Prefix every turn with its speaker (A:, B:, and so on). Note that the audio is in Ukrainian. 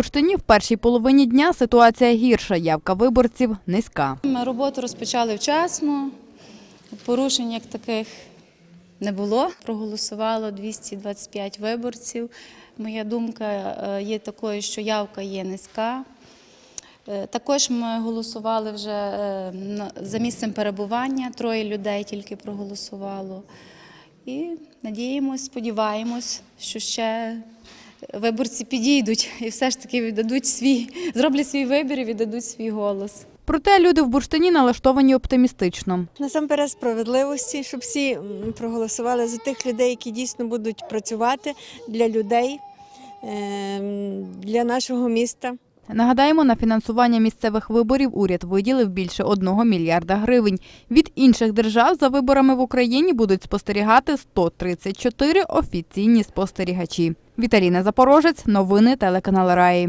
A: Бурштині в першій половині дня ситуація гірша, явка виборців низька.
B: Ми роботу розпочали вчасно, порушень як таких не було. Проголосувало 225 виборців. Моя думка е, є такою, що явка є низька. Е, Також ми голосували вже е, за місцем перебування. Троє людей тільки проголосувало. І надіємось, сподіваємось, що ще виборці підійдуть і все ж таки віддадуть свій, зроблять свій вибір і віддадуть свій голос.
A: Проте люди в Бурштині налаштовані оптимістично.
C: Насамперед справедливості, щоб всі проголосували за тих людей, які дійсно будуть працювати для людей, ем, для нашого міста.
A: Нагадаємо, на фінансування місцевих виборів уряд виділив більше 1 мільярда гривень. Від інших держав за виборами в Україні будуть спостерігати 134 офіційні спостерігачі. Віталіна Запорожець, новини телеканал Раї.